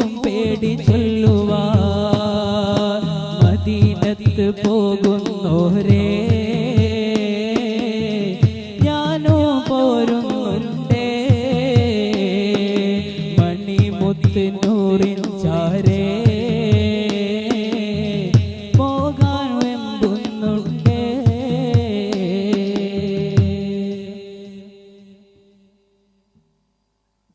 ും പേടി ചൊല്ലുവാ മദീനത്ത് പോകുന്നോരേ. ഞാനോ പോരുന്നുണ്ടേ. മണിമുത്ത് നൂറിൻ ചാരേ.